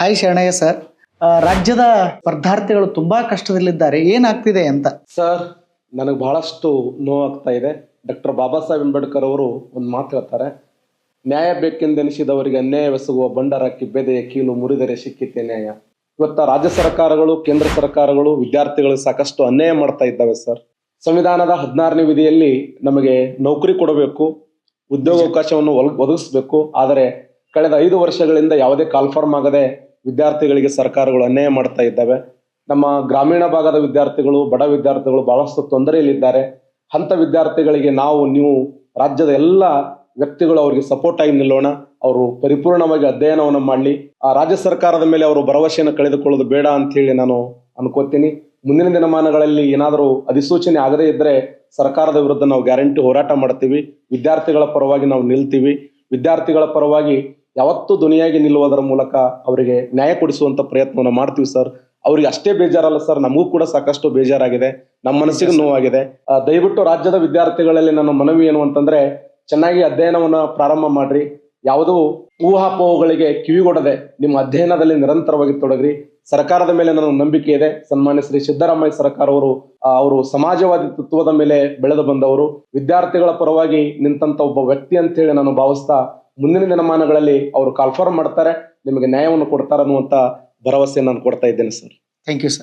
Hi Sharanayya sir ರಾಜ್ಯದ ಸ್ಪರ್ಧಾರ್ಥಿಗಳು ತುಂಬಾ ಕಷ್ಟದಲ್ಲಿದ್ದಾರೆ. ಏನಾಗ್ತಿದೆ ಅಂತ? ಸರ್ ನನಗೆ ಬಹಳಷ್ಟು ನೋವಾಗ್ತಾ ಇದೆ. ಡಾಕ್ಟರ್ ಬಾಬಾ ಸಾಹೇಬ್ ಅಂಬೇಡ್ಕರ್ ಅವರು ಒಂದು ಮಾತು ಹೇಳ್ತಾರೆ. ನ್ಯಾಯ ಬೇಕೆಂದೆನಿಸಿದವರಿಗೆ ಅನ್ಯಾಯವೆಸಗುವ ಬಂಡಾರ ಕಿಬ್ಬೆದೆಯ ಕೀಲು ಮುರಿದರೆ ಸಿಕ್ಕಿತೆ ನ್ಯಾಯ. ಇವತ್ತ ರಾಜ್ಯ ಸರ್ಕಾರಗಳು, ಕೇಂದ್ರ ಸರ್ಕಾರಗಳು, ವಿದ್ಯಾರ್ಥಿಗಳಿಗೆ ಸಾಕಷ್ಟು ಅನ್ಯಾಯ ಮಾಡ್ತಾ ಇದ್ದಾವೆ ಸರ್ ಸಂವಿಧಾನದ ಹದಿನಾರನೇ ವಿಧಿಯಲ್ಲಿ ನಮಗೆ ನೌಕರಿ ಕೊಡಬೇಕು, ಉದ್ಯೋಗಾವಕಾಶವನ್ನು ಒದಗಿಸ್ಬೇಕು. ಆದರೆ ಕಳೆದ ಐದು ವರ್ಷಗಳಿಂದ ಯಾವುದೇ ಕಾಲ್ಫಾರ್ಮ್ ಆಗದೆ ವಿದ್ಯಾರ್ಥಿಗಳಿಗೆ ಸರ್ಕಾರಗಳು ಅನ್ಯಾಯ ಮಾಡ್ತಾ ಇದ್ದಾವೆ. ನಮ್ಮ ಗ್ರಾಮೀಣ ಭಾಗದ ವಿದ್ಯಾರ್ಥಿಗಳು, ಬಡ ವಿದ್ಯಾರ್ಥಿಗಳು ಬಹಳಷ್ಟು ತೊಂದರೆಯಲ್ಲಿದ್ದಾರೆ. ಅಂತ ವಿದ್ಯಾರ್ಥಿಗಳಿಗೆ ನಾವು, ನೀವು, ರಾಜ್ಯದ ಎಲ್ಲ ವ್ಯಕ್ತಿಗಳು ಅವರಿಗೆ ಸಪೋರ್ಟ್ ಆಗಿ ನಿಲ್ಲೋಣ. ಅವರು ಪರಿಪೂರ್ಣವಾಗಿ ಅಧ್ಯಯನವನ್ನು ಮಾಡಲಿ. ಆ ರಾಜ್ಯ ಸರ್ಕಾರದ ಮೇಲೆ ಅವರು ಭರವಸೆಯನ್ನು ಕಳೆದುಕೊಳ್ಳೋದು ಬೇಡ ಅಂತ ಹೇಳಿ ನಾನು ಅನ್ಕೋತೀನಿ. ಮುಂದಿನ ದಿನಮಾನಗಳಲ್ಲಿ ಏನಾದರೂ ಅಧಿಸೂಚನೆ ಆಗದೇ ಇದ್ರೆ ಸರ್ಕಾರದ ವಿರುದ್ಧ ನಾವು ಗ್ಯಾರಂಟಿ ಹೋರಾಟ ಮಾಡ್ತೀವಿ. ವಿದ್ಯಾರ್ಥಿಗಳ ಪರವಾಗಿ ನಾವು ನಿಲ್ತೀವಿ. ವಿದ್ಯಾರ್ಥಿಗಳ ಪರವಾಗಿ ಯಾವತ್ತೂ ಧ್ವನಿಯಾಗಿ ನಿಲ್ಲುವುದರ ಮೂಲಕ ಅವರಿಗೆ ನ್ಯಾಯ ಕೊಡಿಸುವಂತ ಪ್ರಯತ್ನವನ್ನು ಮಾಡ್ತೀವಿ ಸರ್. ಅವ್ರಿಗೆ ಅಷ್ಟೇ ಬೇಜಾರಲ್ಲ ಸರ್, ನಮಗೂ ಕೂಡ ಸಾಕಷ್ಟು ಬೇಜಾರಾಗಿದೆ. ನಮ್ಮ ಮನಸ್ಸಿಗೆ ನೋವಾಗಿದೆ. ದಯವಿಟ್ಟು ರಾಜ್ಯದ ವಿದ್ಯಾರ್ಥಿಗಳಲ್ಲಿ ನನ್ನ ಮನವಿ ಏನು ಅಂತಂದ್ರೆ, ಚೆನ್ನಾಗಿ ಅಧ್ಯಯನವನ್ನ ಪ್ರಾರಂಭ ಮಾಡ್ರಿ. ಯಾವುದು ಊಹಾಪೋಹಗಳಿಗೆ ಕಿವಿಗೊಡದೆ ನಿಮ್ಮ ಅಧ್ಯಯನದಲ್ಲಿ ನಿರಂತರವಾಗಿ ತೊಡಗ್ರಿ. ಸರ್ಕಾರದ ಮೇಲೆ ನನ್ನ ನಂಬಿಕೆ ಇದೆ. ಸನ್ಮಾನ್ಯ ಶ್ರೀ ಸಿದ್ದರಾಮಯ್ಯ ಸರ್ಕಾರ ಅವರು ಅವರು ಸಮಾಜವಾದಿ ತತ್ವದ ಮೇಲೆ ಬೆಳೆದು ಬಂದವರು. ವಿದ್ಯಾರ್ಥಿಗಳ ಪರವಾಗಿ ನಿಂತಂತ ಒಬ್ಬ ವ್ಯಕ್ತಿ ಅಂತ ಹೇಳಿ ನಾನು ಭಾವಿಸ್ತಾ ಮುಂದಿನ ದಿನಮಾನಗಳಲ್ಲಿ ಅವರು ಕಾಲ್ಫಾರ್ಮ್ ಮಾಡ್ತಾರೆ, ನಿಮಗೆ ನ್ಯಾಯವನ್ನು ಕೊಡ್ತಾರೆ ಅನ್ನುವಂತ ಭರವಸೆ ನಾನು ಕೊಡ್ತಾ ಇದ್ದೇನೆ ಸರ್ ಥ್ಯಾಂಕ್ ಯು ಸರ್